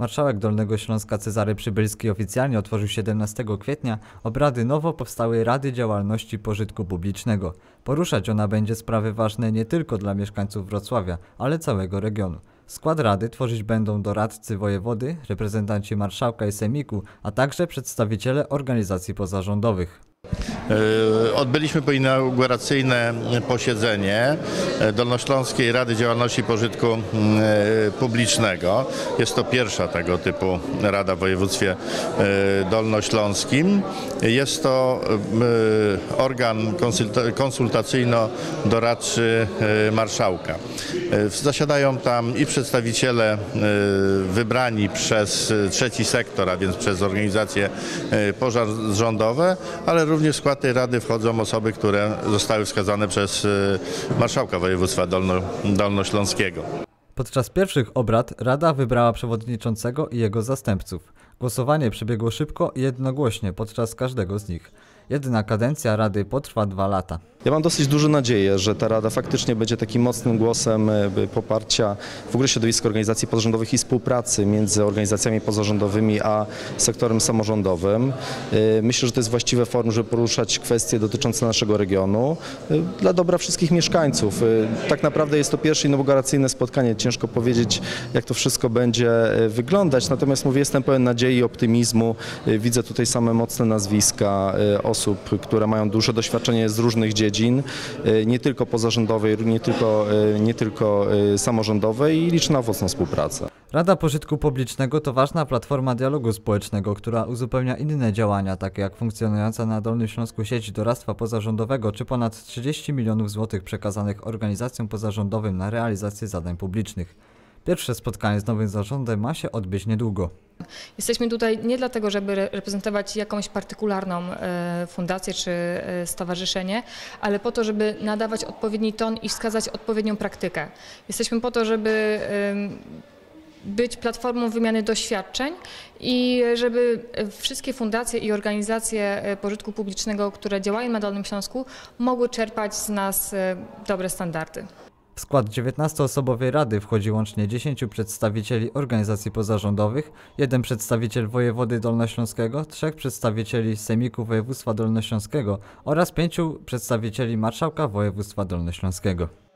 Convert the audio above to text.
Marszałek Dolnego Śląska Cezary Przybylski oficjalnie otworzył 17 kwietnia obrady nowo powstałej Rady Działalności Pożytku Publicznego. Poruszać ona będzie sprawy ważne nie tylko dla mieszkańców Wrocławia, ale całego regionu. Skład Rady tworzyć będą doradcy wojewody, reprezentanci marszałka i semiku, a także przedstawiciele organizacji pozarządowych. E, Odbyliśmy poinauguracyjne posiedzenie e, Dolnośląskiej Rady Działalności Pożytku e, Publicznego. Jest to pierwsza tego typu rada w województwie dolnośląskim. Jest to organ konsulta- konsultacyjno-doradczy marszałka. Zasiadają tam i przedstawiciele wybrani przez trzeci sektor, a więc przez organizacje e, pozarządowe, ale również w skład rady wchodzą osoby, które zostały wskazane przez e, marszałka województwa dolno, dolnośląskiego. Podczas pierwszych obrad Rada wybrała przewodniczącego i jego zastępców. Głosowanie przebiegło szybko i jednogłośnie podczas każdego z nich. Jedna kadencja Rady potrwa dwa lata. Ja mam dosyć duże nadzieję, że ta Rada faktycznie będzie takim mocnym głosem e, poparcia w ogóle środowiska organizacji pozarządowych i współpracy między organizacjami pozarządowymi a sektorem samorządowym. E, Myślę, że to jest właściwe forum, żeby poruszać kwestie dotyczące naszego regionu e, dla dobra wszystkich mieszkańców. Tak naprawdę jest to pierwsze inauguracyjne spotkanie. Ciężko powiedzieć, jak to wszystko będzie wyglądać, natomiast mówię, jestem pełen nadziei i optymizmu. Widzę tutaj same mocne nazwiska e, osób, które mają duże doświadczenie z różnych dziedzin, e, nie tylko pozarządowej, nie tylko, e, nie tylko e, samorządowej i liczę na owocną współpracę. Rada Pożytku Publicznego to ważna platforma dialogu społecznego, która uzupełnia inne działania, takie jak funkcjonująca na Dolnym Śląsku sieć doradztwa pozarządowego, czy ponad 30 milionów złotych przekazanych organizacjom pozarządowym na realizację zadań publicznych. Pierwsze spotkanie z nowym zarządem ma się odbyć niedługo. Jesteśmy tutaj nie dlatego, żeby re- reprezentować jakąś partykularną e, fundację czy e, stowarzyszenie, ale po to, żeby nadawać odpowiedni ton i wskazać odpowiednią praktykę. Jesteśmy po to, żeby być platformą wymiany doświadczeń i żeby wszystkie fundacje i organizacje e, pożytku publicznego, które działają na Dolnym Śląsku, mogły czerpać z nas dobre standardy. W skład 19-osobowej rady wchodzi łącznie 10 przedstawicieli organizacji pozarządowych, jeden przedstawiciel wojewody dolnośląskiego, trzech przedstawicieli Semiku Województwa Dolnośląskiego oraz pięciu przedstawicieli marszałka województwa dolnośląskiego.